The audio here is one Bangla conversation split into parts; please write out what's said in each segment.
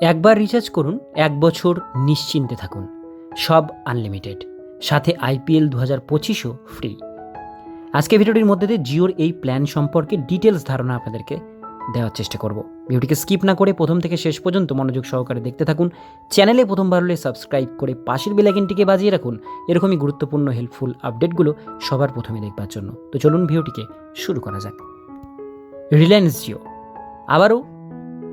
একবার রিচার্জ করুন, এক বছর নিশ্চিন্তে থাকুন। সব আনলিমিটেড সাথে আইপিএল দু হাজার পঁচিশও ফ্রি আজকে ভিডিওটির মধ্যে দিয়ে জিওর এই প্ল্যান সম্পর্কে ডিটেলস ধারণা আপনাদেরকে দেওয়ার চেষ্টা করব। ভিডিওটিকে স্কিপ না করে প্রথম থেকে শেষ পর্যন্ত মনোযোগ সহকারে দেখতে থাকুন। চ্যানেলে প্রথমবার হলে সাবস্ক্রাইব করে পাশের বেলাইকিনটিকে বাজিয়ে রাখুন। এরকমই গুরুত্বপূর্ণ হেল্পফুল আপডেটগুলো সবার প্রথমে দেখবার জন্য। তো চলুন ভিডিওটিকে শুরু করা যাক। রিলায়েন্স জিও আবারও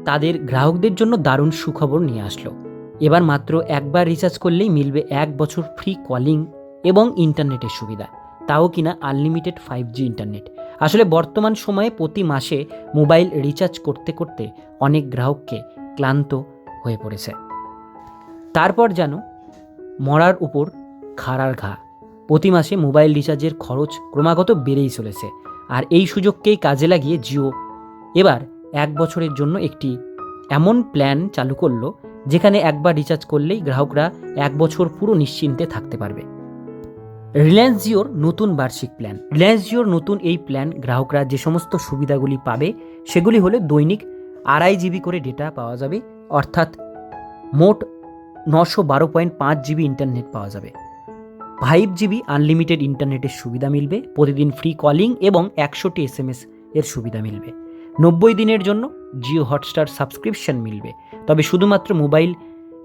তাদের গ্রাহকদের জন্য দারুণ সুখবর নিয়ে আসলো। এবার মাত্র একবার রিচার্জ করলেই মিলবে এক বছর ফ্রি কলিং এবং ইন্টারনেটের সুবিধা। তাও কিনা আনলিমিটেড ফাইভ জি ইন্টারনেট আসলে বর্তমান সময়ে প্রতি মাসে মোবাইল রিচার্জ করতে করতে অনেক গ্রাহককে ক্লান্ত হয়ে পড়েছে। তারপর যেন মরার উপর খাড়ার ঘা। প্রতি মাসে মোবাইল রিচার্জের খরচ ক্রমাগত বেড়েই চলেছে। আর এই সুযোগকেই কাজে লাগিয়ে জিও। এবার এক বছরের জন্য একটি এমন প্ল্যান চালু করল, যেখানে একবার রিচার্জ করলেই গ্রাহকরা এক বছর পুরো নিশ্চিন্তে থাকতে পারবে। রিলায়েন্স জিওর নতুন বার্ষিক প্ল্যান। রিলায়েন্স জিওর নতুন এই প্ল্যান গ্রাহকরা যে সমস্ত সুবিধাগুলি পাবে, সেগুলি হলো দৈনিক আড়াই জিবি করে ডেটা পাওয়া যাবে, অর্থাৎ মোট নশো বারো পয়েন্ট পাঁচ জিবি ইন্টারনেট পাওয়া যাবে। ফাইভ জিবি আনলিমিটেড ইন্টারনেটের সুবিধা মিলবে, প্রতিদিন ফ্রি কলিং এবং একশোটি এস এম এস এর সুবিধা মিলবে। নব্বই দিনের জন্য জিও হটস্টার সাবস্ক্রিপশন মিলবে। তবে শুধুমাত্র মোবাইল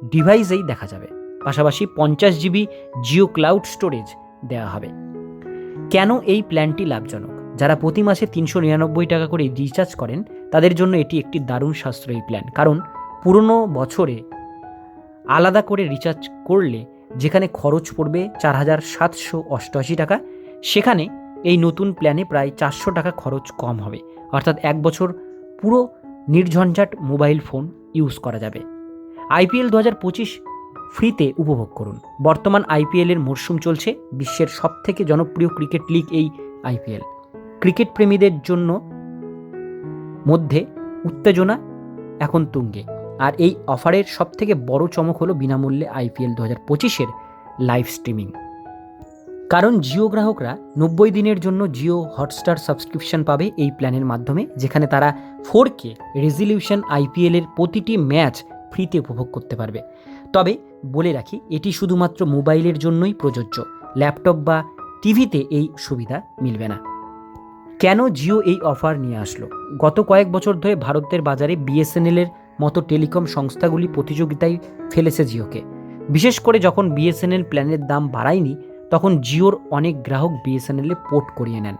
ডিভাইসেই দেখা যাবে। পাশাপাশি পঞ্চাশ জিবি জিও ক্লাউড স্টোরেজ দেওয়া হবে। কেন এই প্ল্যানটি লাভজনক? যারা প্রতি মাসে তিনশো নিরানব্বই টাকা করে রিচার্জ করেন, তাদের জন্য এটি একটি দারুণ সাশ্রয়ী প্ল্যান। কারণ পুরনো বছরে আলাদা করে রিচার্জ করলে যেখানে খরচ পড়বে চার হাজার সাতশো অষ্টআশি টাকা, সেখানে এই নতুন প্ল্যানে প্রায় চারশো টাকা খরচ কম হবে। অর্থাৎ এক বছর পুরো নির্ঝঞ্ঝাট মোবাইল ফোন ইউজ করা যাবে। আইপিএল দু হাজার পঁচিশ ফ্রিতে উপভোগ করুন। বর্তমান আইপিএলের মরশুম চলছে বিশ্বের সবথেকে জনপ্রিয় ক্রিকেট লিগ এই আইপিএল। ক্রিকেট প্রেমীদের জন্য মধ্যে উত্তেজনা এখন তুঙ্গে। আর এই অফারের সবথেকে বড় চমক হলো বিনামূল্যে আইপিএল দু হাজার পঁচিশের লাইভ স্ট্রিমিং। কারণ জিও গ্রাহকরা নব্বই দিনের জন্য জিও হটস্টার সাবস্ক্রিপশন পাবে এই প্ল্যানের মাধ্যমে, যেখানে তারা ফোর কে রেজলিউশন আইপিএলের প্রতিটি ম্যাচ ফ্রিতে উপভোগ করতে পারবে। তবে বলে রাখি, এটি শুধুমাত্র মোবাইলের জন্যই প্রযোজ্য, ল্যাপটপ বা টিভিতে এই সুবিধা মিলবে না। কেন জিও এই অফার নিয়ে আসলো? গত কয়েক বছর ধরে ভারতের বাজারে বিএসএনএলের মতো টেলিকম সংস্থাগুলি প্রতিযোগিতায় ফেলেছে জিওকে। বিশেষ করে যখন বিএসএনএল প্ল্যানের দাম বাড়ায়নি তখন জিওর অনেক গ্রাহক বিএসএনএলে পোর্ট করিয়ে নেন।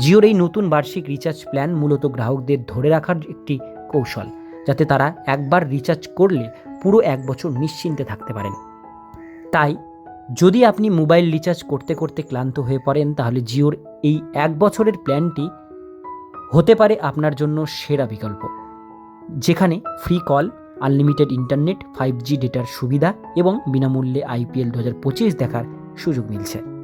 জিওর এই নতুন বার্ষিক রিচার্জ প্ল্যান মূলত গ্রাহকদের ধরে রাখার একটি কৌশল, যাতে তারা একবার রিচার্জ করলে পুরো এক বছর নিশ্চিন্তে থাকতে পারেন। তাই, যদি আপনি মোবাইল রিচার্জ করতে করতে ক্লান্ত হয়ে পড়েন, তাহলে জিওর এই এক বছরের প্ল্যানটি হতে পারে আপনার জন্য সেরা বিকল্প, যেখানে free call, unlimited internet, five G ডেটার সুবিধা এবং বিনামূল্যে আইপিএল দু হাজার পঁচিশ দেখার সুযোগ মিলছে।